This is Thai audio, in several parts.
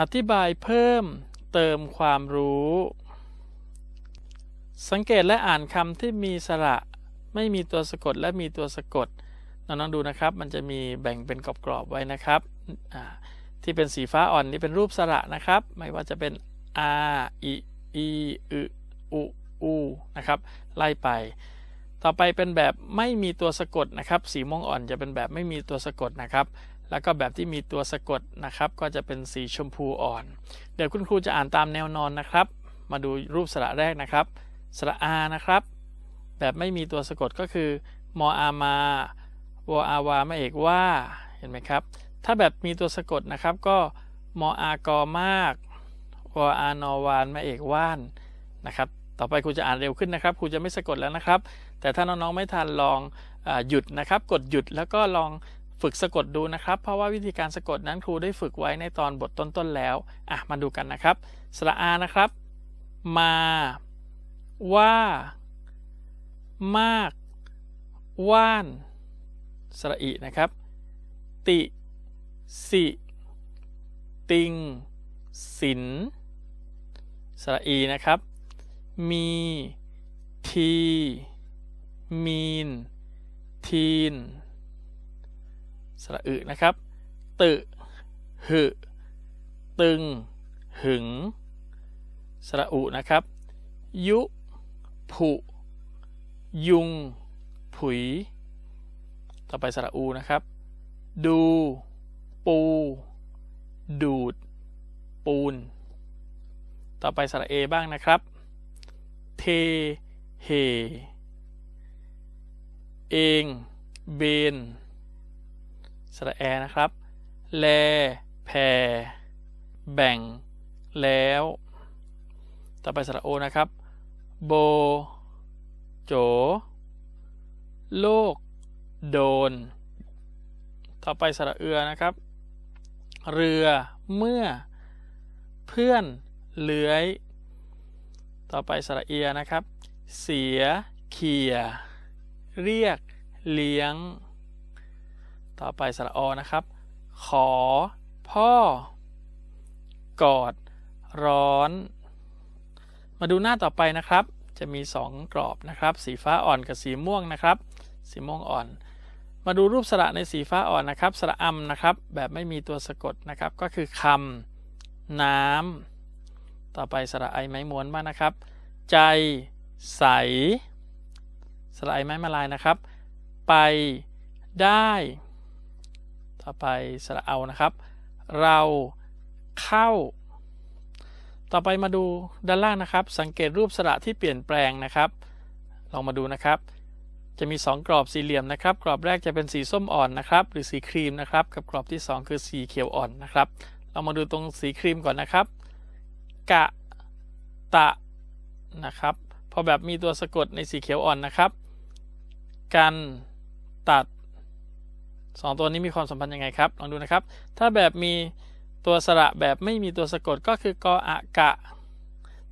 อธิบายเพิ่มเติมความรู้ สังเกตและอ่านคำที่มีสระ ไม่มีตัวสะกดและมีตัวสะกดน้องๆดูนะครับ มันจะมีแบ่งเป็นกรอบๆไว้นะครับ ที่เป็นสีฟ้าอ่อนนี่เป็นรูปสระนะครับ ไม่ว่าจะเป็น r i e อึอุอูนะครับ ไล่ไป ต่อไปเป็นแบบไม่มีตัวสะกดนะครับ สีม่วงอ่อนจะเป็นแบบไม่มีตัวสะกดนะครับ แล้วก็แบบที่มีตัวสะกดนะครับ ก็จะเป็นสีชมพูอ่อน เดี๋ยวคุณครูจะอ่านตามแนวนอนนะครับ มาดูรูปสระแรกนะครับ สระอานะครับ แบบไม่มีตัวสะกดก็คือมออามา วอาวาม่เอกว่า เห็นไหมครับ ถ้าแบบมีตัวสะกดนะครับก็มออากอมาก วอานอวานม่เอกว่านนะครับ ต่อไปครูจะอ่านเร็วขึ้นนะครับ ครูจะไม่สะกดแล้วนะครับ แต่ถ้าน้องๆไม่ทันลองอหยุดนะครับ กดหยุดแล้วก็ลอง ฝึกสะกดดูนะครับ เพราะว่าวิธีการสะกดนั้นครูได้ฝึกไว้ในตอนบทต้นๆแล้ว อะ มาดูกันนะครับ สระอานะครับ มา ว่า มาก ว่าน สระอีนะครับ ติ สิ ติง สิน สระอีนะครับ มี ที มีน ทีน สระอึนะครับ ตึหึตึง หึง สระอุนะครับ ยุผุ ยุง ผุย ต่อไปสระอูนะครับ ดู ปู ดูด ปูน ต่อไปสระเอบ้างนะครับ เท เห เอง เบน สระแอนะครับ แล แพแบ่ง แล้ว ต่อไปสระโอนะครับ โบ โจ โลก โดน ต่อไปสระเอือนะครับ เรือ เมื่อ เพื่อน เลื้อย ต่อไปสระเอียนะครับ เสีย เขียเรียก เลี้ยง ต่อไปสระอนะครับ ขอ พ่อ กอด ร้อน มาดูหน้าต่อไปนะครับ จะมี 2 กรอบนะครับ สีฟ้าอ่อนกับสีม่วงนะครับ สีม่วงอ่อน มาดูรูปสระในสีฟ้าอ่อนนะครับ สระอำนะครับ แบบไม่มีตัวสะกดนะครับ ก็คือคำน้ำต่อไปสระไอไม้ม้วนบ้างนะครับ ใจ ใส สระไอไม้มาลายนะครับ ไปได้ ต่อไปสระเอานะครับ เราเข้า ต่อไปมาดูด้านล่างนะครับ สังเกตรูปสระที่เปลี่ยนแปลงนะครับ ลองมาดูนะครับ จะมี 2 กรอบสี่เหลี่ยมนะครับ กรอบแรกจะเป็นสีส้มอ่อนนะครับ หรือสีครีมนะครับ กับกรอบที่ 2 คือสีเขียวอ่อนนะครับ เรามาดูตรงสีครีมก่อนนะครับ กะ ตะ นะครับ พอแบบมีตัวสะกดในสีเขียวอ่อนนะครับ กัน ตัด 2 ตัวนี้มีความสัมพันธ์ยังไงครับ ลองดูนะครับ ถ้าแบบมีตัวสระแบบไม่มีตัวสะกดก็คือกออะกะ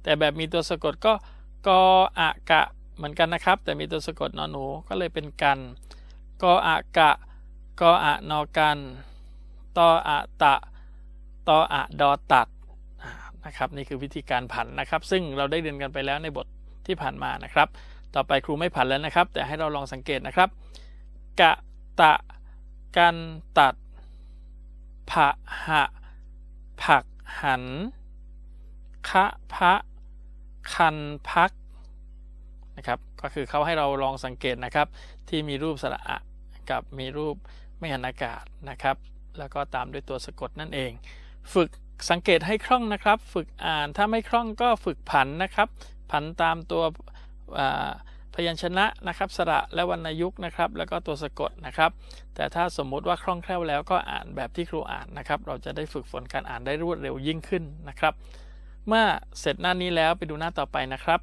แต่แบบมีตัวสะกดก็กออะกะเหมือนกันนะครับ แต่มีตัวสะกดนอหนูก็เลยเป็นกันกออะกะกออะนอกันตออะตะตออะดอตัดนะครับนี่คือวิธีการผันนะครับ ซึ่งเราได้เรียนกันไปแล้วในบทที่ผ่านมานะครับ ต่อไปครูไม่ผันแล้วนะครับ แต่ให้เราลองสังเกตนะครับ กะตะ กันตัดผะหะผักหันคะพะคันพักนะครับก็คือเขาให้เราลองสังเกตนะครับ ที่มีรูปสระอะกับมีรูปไม่หันอากาศนะครับ แล้วก็ตามด้วยตัวสะกดนั่นเอง ฝึกสังเกตให้คล่องนะครับ ฝึกอ่านถ้าไม่คล่องก็ฝึกผันนะครับ ผันตามตัว พยัญชนะนะครับสระและวรรณยุกต์นะครับ แล้วก็ตัวสะกดนะครับ แต่ถ้าสมมุติว่าคล่องแคล่วแล้วก็อ่านแบบที่ครูอ่านนะครับ เราจะได้ฝึกฝนการอ่านได้รวดเร็วยิ่งขึ้นนะครับ เมื่อเสร็จหน้านี้แล้วไปดูหน้าต่อไปนะครับ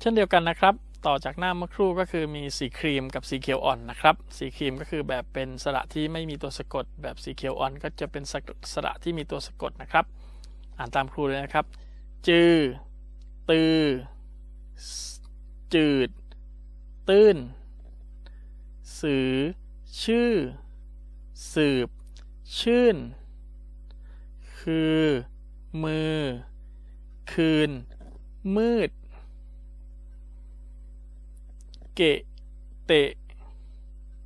เช่นเดียวกันนะครับ ต่อจากหน้าเมื่อครู่ก็คือมีสีครีมกับสีเขียวอ่อนนะครับ สีครีมก็คือแบบเป็นสระที่ไม่มีตัวสะกด แบบสีเขียวอ่อน ก็จะเป็นสระที่มีตัวสะกดนะครับ อ่านตามครูเลยนะครับ จือ ตือ จืด ตื้น สือ ชื่อ สืบ ชื่น คือ มือ คืน มืด เกะ เตะ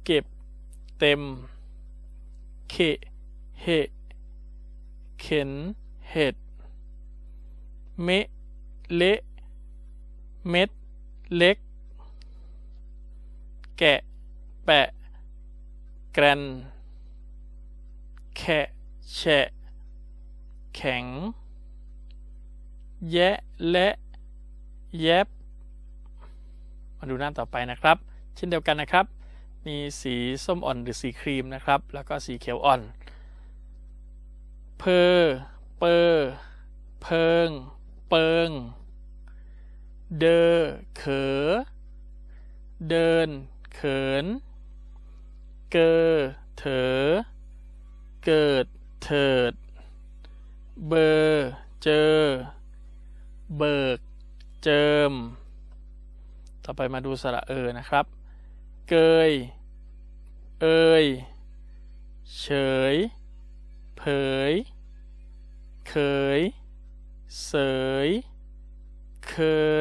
เก็บ เต็ม เขเหเข็น เห็ด เมะ เละ เม็ด เล็ก แกะ แปะ แกรนแคะแฉะ แข็ง แยะ และ แยบ มาดูหน้าต่อไปนะครับ เช่นเดียวกันนะครับ มีสีส้มอ่อนหรือสีครีมนะครับ แล้วก็สีเขียวอ่อน เพอเปอเพิง เปิง เดอเขอ เดิน เขิน เกอเถอ เกิด เถิด เบอร์ เจอ เบิก เจิม ต่อไปมาดูสระเออนะครับ เกย เอยเฉย เผย เคย เสย เค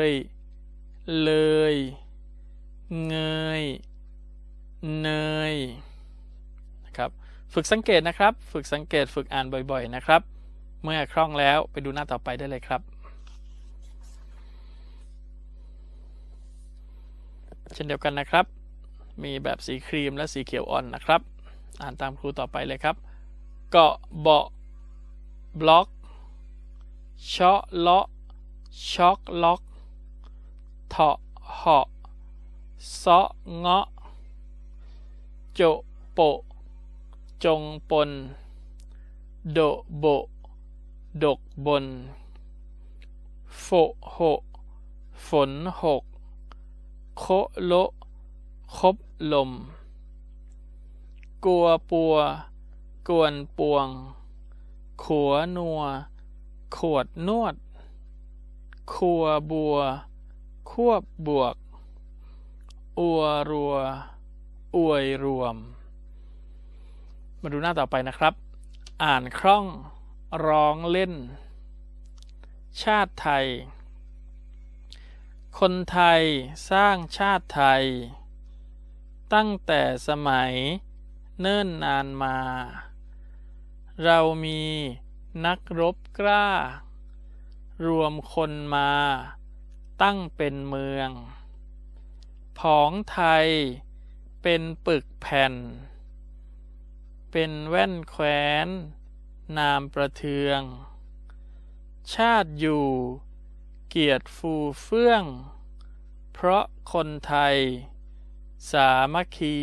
ย เลย เงย เนย นะครับ ฝึกสังเกตนะครับ ฝึกสังเกต ฝึกอ่านบ่อยๆ นะครับ เมื่อคล่องแล้วไปดูหน้าต่อไปได้เลยครับ เช่นเดียวกันนะครับ มีแบบสีครีมและสีเขียวอ่อนนะครับ อ่านตามครูต่อไปเลยครับ เกาะเบาะบล็อกเชาะเลาะช็อกล็อกเถาะเหาะเซาะเงาะโจโปจงปน โดโบ ดกบน โฟโหฝนหก โคโลคบลม กลัวปัว กวนปวง ขัวนัว ขวดนวดคัวบัว ควบบวก อัวรัว อวยรวม มาดูหน้าต่อไปนะครับ อ่านคล่อง ร้องเล่น ชาติไทย คนไทยสร้างชาติไทย ตั้งแต่สมัยเนิ่นนานมา เรามีนักรบกล้า รวมคนมาตั้งเป็นเมือง ผองไทยเป็นปึกแผ่น เป็นแว่นแคว้น นามประเทือง ชาติอยู่ เกียรติฟูเฟื่อง เพราะคนไทย สามัคคี